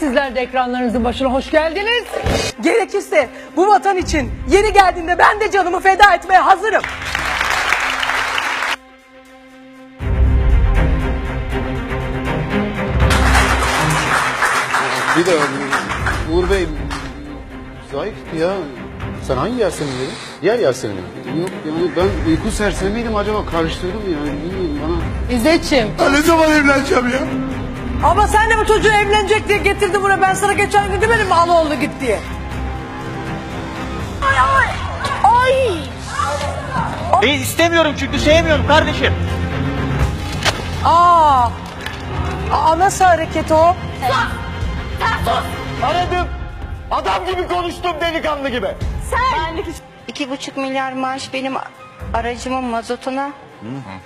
Sizler de ekranlarınızın başına hoş geldiniz. Gerekirse bu vatan için yeri geldiğinde ben de canımı feda etmeye hazırım. Bir de Uğur Bey zayıf ya. Sen hangi Yasemin dedin? Diğer Yasemin mi? Yok yani ben uyku sersemi miydim acaba karıştırdım yani bilmiyorum bana. İzzet'ciğim ne zaman evleneceğim ya? Ama sen de bu çocuğu evlenecek diye getirdin buraya. Ben sana geçen gün demedim mi al oğlu git diye. Ben istemiyorum çünkü sevmiyorum kardeşim. Aa, aa nasıl hareket o? Aradım. Adam gibi konuştum delikanlı gibi. İki buçuk milyar maaş benim aracımın mazotuna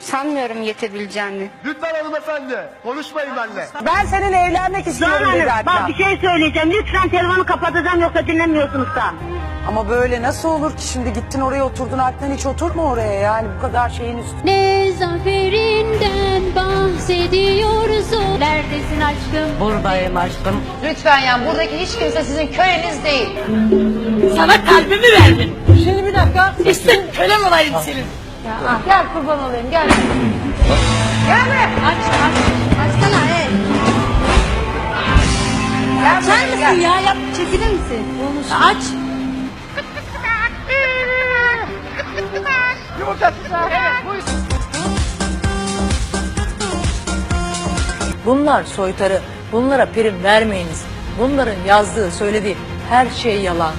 sanmıyorum yetebileceğini. Lütfen hanımefendi konuşmayın benimle. Ben seninle evlenmek istiyorum dedi Bak bir şey söyleyeceğim. Lütfen telefonu kapatacağım yoksa dinlemiyorsunuz da. Ama böyle nasıl olur ki şimdi gittin oraya oturdun aklın hiç oturma oraya yani bu kadar şeyin üstüne. Ne zaferinden bahsediyorsun Neredesin aşkım? Buradayım aşkım. Lütfen yani buradaki hiç kimse sizin köleniz değil. Sana kalbimi verdim. Şimdi bir dakika. İşte kölen olayım senin. Gel kurban olayım gel. Gel be. Aç aç. Açsana hey. Gel Açar mısın gel. ya? Yap, çekilir misin? Aç. bunlar soytarı. Bunlara prim vermeyiniz. Bunların yazdığı söylediği her şey yalan.